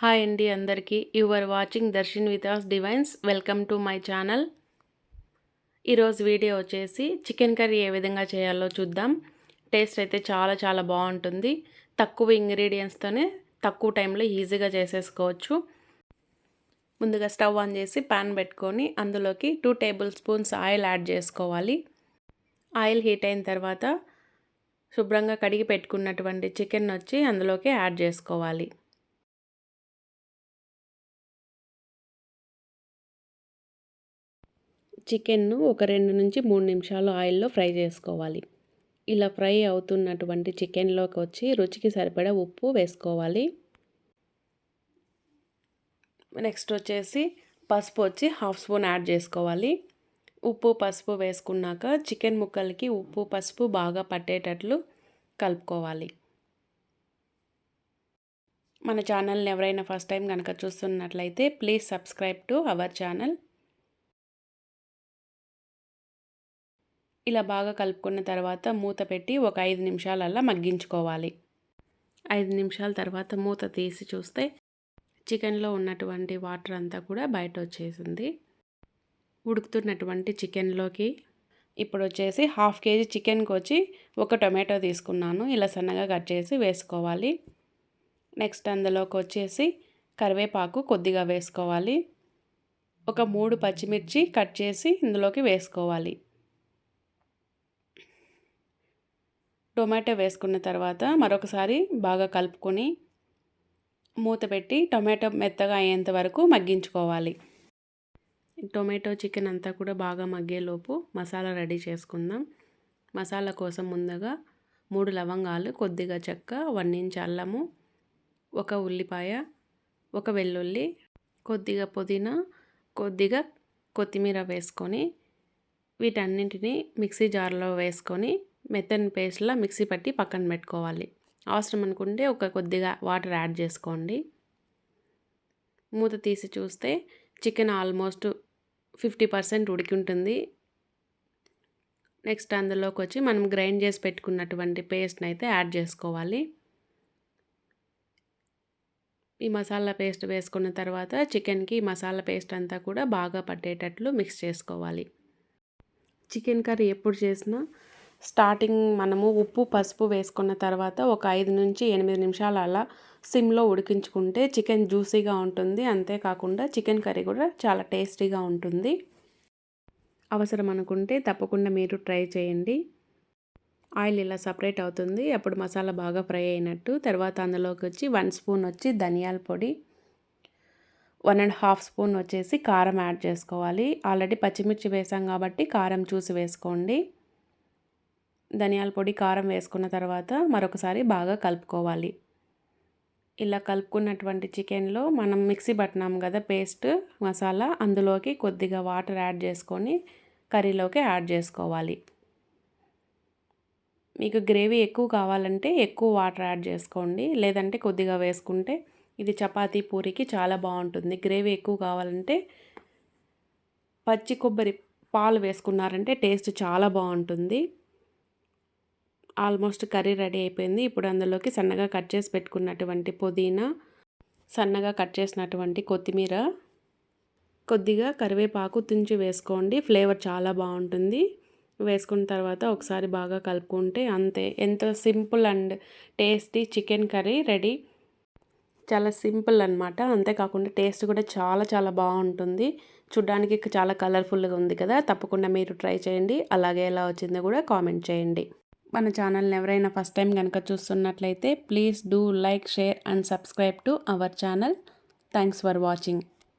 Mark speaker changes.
Speaker 1: Hi అండి అందరికీ. Your watching Darshan వితాస్ divines welcome to my channel ఈరోజు వీడియో వచ్చేసి చికెన్ కర్రీ ఏ విధంగా చేయాలో చూద్దాం. టేస్ట్ అయితే చాలా చాలా బాగుంటుంది. తక్కువ ఇంగ్రీడియంట్స్తోనే తక్కువ టైంలో ఈజీగా చేసేసుకోవచ్చు. ముందుగా స్టవ్ ఆన్ చేసి పాన్ పెట్టుకొని అందులోకి two tablespoons oil add చేసుకోవాలి. ఆయిల్ హీట్ అయిన తర్వాత శుభ్రంగా కడిగి పెట్టుకున్నటువంటి చికెన్ వచ్చి అందులోకి యాడ్ చేసుకోవాలి. చికెన్ను ఒక రెండు నుంచి మూడు నిమిషాలు ఆయిల్లో ఫ్రై చేసుకోవాలి. ఇలా ఫ్రై అవుతున్నటువంటి చికెన్లోకి వచ్చి రుచికి సరిపడా ఉప్పు వేసుకోవాలి. నెక్స్ట్ వచ్చేసి పసుపు వచ్చి హాఫ్ స్పూన్ యాడ్ చేసుకోవాలి. ఉప్పు పసుపు వేసుకున్నాక చికెన్ ముక్కలకి ఉప్పు పసుపు బాగా పట్టేటట్లు కలుపుకోవాలి. మన ఛానల్ని ఎవరైనా ఫస్ట్ టైం కనుక చూస్తున్నట్లయితే please subscribe to our channel. ఇలా బాగా కలుపుకున్న తర్వాత మూత పెట్టి ఒక ఐదు నిమిషాలల్లా మగ్గించుకోవాలి. ఐదు నిమిషాల తర్వాత మూత తీసి చూస్తే చికెన్లో ఉన్నటువంటి వాటర్ అంతా కూడా బయట వచ్చేసింది ఉడుకుతున్నటువంటి చికెన్లోకి ఇప్పుడు వచ్చేసి హాఫ్ కేజీ చికెన్కి వచ్చి ఒక టొమాటో తీసుకున్నాను. ఇలా సన్నగా కట్ చేసి వేసుకోవాలి. నెక్స్ట్ అందులోకి వచ్చేసి కరివేపాకు కొద్దిగా వేసుకోవాలి. ఒక మూడు పచ్చిమిర్చి కట్ చేసి ఇందులోకి వేసుకోవాలి. టొమాటో వేసుకున్న తర్వాత మరొకసారి బాగా కలుపుకొని మూత పెట్టి టొమాటో మెత్తగా అయ్యేంత వరకు మగ్గించుకోవాలి. టొమాటో చికెన్ అంతా కూడా బాగా మగ్గేలోపు మసాలా రెడీ చేసుకుందాం. మసాలా కోసం ముందుగా మూడు లవంగాలు కొద్దిగా చెక్క వన్ ఇంచ్ అల్లము ఒక ఉల్లిపాయ ఒక వెల్లుల్లి కొద్దిగా పుదీనా కొద్దిగా కొత్తిమీర వేసుకొని వీటన్నింటినీ మిక్సీ జార్లో వేసుకొని మెత్తని పేస్ట్లా మిక్సీ పట్టి పక్కన పెట్టుకోవాలి. అవసరం అనుకుంటే ఒక కొద్దిగా వాటర్ యాడ్ చేసుకోండి. మూత తీసి చూస్తే చికెన్ ఆల్మోస్ట్ ఫిఫ్టీ పర్సెంట్ ఉడికి ఉంటుంది. నెక్స్ట్ అందులోకి వచ్చి మనం గ్రైండ్ చేసి పెట్టుకున్నటువంటి పేస్ట్ని అయితే యాడ్ చేసుకోవాలి. ఈ మసాలా పేస్ట్ వేసుకున్న తర్వాత చికెన్కి మసాలా పేస్ట్ అంతా కూడా బాగా పట్టేటట్లు మిక్స్ చేసుకోవాలి. చికెన్ కర్రీ ఎప్పుడు చేసినా స్టార్టింగ్ మనము ఉప్పు పసుపు వేసుకున్న తర్వాత ఒక ఐదు నుంచి ఎనిమిది నిమిషాలు అలా సిమ్లో ఉడికించుకుంటే చికెన్ జ్యూసీగా ఉంటుంది. అంతేకాకుండా చికెన్ కర్రీ కూడా చాలా టేస్టీగా ఉంటుంది. అవసరం అనుకుంటే తప్పకుండా మీరు ట్రై చేయండి. ఆయిల్ ఇలా సపరేట్ అవుతుంది. అప్పుడు మసాలా బాగా ఫ్రై అయినట్టు తర్వాత అందులోకి వచ్చి వన్ స్పూన్ వచ్చి ధనియాల పొడి వన్ అండ్ హాఫ్ స్పూన్ వచ్చేసి కారం యాడ్ చేసుకోవాలి. ఆల్రెడీ పచ్చిమిర్చి వేసాం కాబట్టి కారం చూసి వేసుకోండి. ధనియాల పొడి కారం వేసుకున్న తర్వాత మరొకసారి బాగా కలుపుకోవాలి. ఇలా కలుపుకున్నటువంటి చికెన్లో మనం మిక్సీ పట్టినాం కదా పేస్ట్ మసాలా అందులోకి కొద్దిగా వాటర్ యాడ్ చేసుకొని కర్రీలోకి యాడ్ చేసుకోవాలి. మీకు గ్రేవీ ఎక్కువ కావాలంటే ఎక్కువ వాటర్ యాడ్ చేసుకోండి. లేదంటే కొద్దిగా వేసుకుంటే ఇది చపాతీ పూరికి చాలా బాగుంటుంది. గ్రేవీ ఎక్కువ కావాలంటే పచ్చి కొబ్బరి పాలు వేసుకున్నారంటే టేస్ట్ చాలా బాగుంటుంది. ఆల్మోస్ట్ కర్రీ రెడీ అయిపోయింది. ఇప్పుడు అందులోకి సన్నగా కట్ చేసి పెట్టుకున్నటువంటి పుదీనా సన్నగా కట్ చేసినటువంటి కొత్తిమీర కొద్దిగా కరివేపాకు తుంచి వేసుకోండి. ఫ్లేవర్ చాలా బాగుంటుంది. వేసుకున్న తర్వాత ఒకసారి బాగా కలుపుకుంటే అంతే. ఎంతో simple and tasty chicken curry ready. చాలా సింపుల్ అనమాట అంతేకాకుండా టేస్ట్ కూడా చాలా చాలా బాగుంటుంది. చూడ్డానికి చాలా కలర్ఫుల్గా ఉంది కదా. తప్పకుండా మీరు ట్రై చేయండి. అలాగే ఎలా వచ్చిందో కూడా కామెంట్ చేయండి. మన ఛానల్ని ఎవరైనా ఫస్ట్ టైం కనుక చూస్తున్నట్లయితే please do like share and subscribe to our channel. Thanks for watching.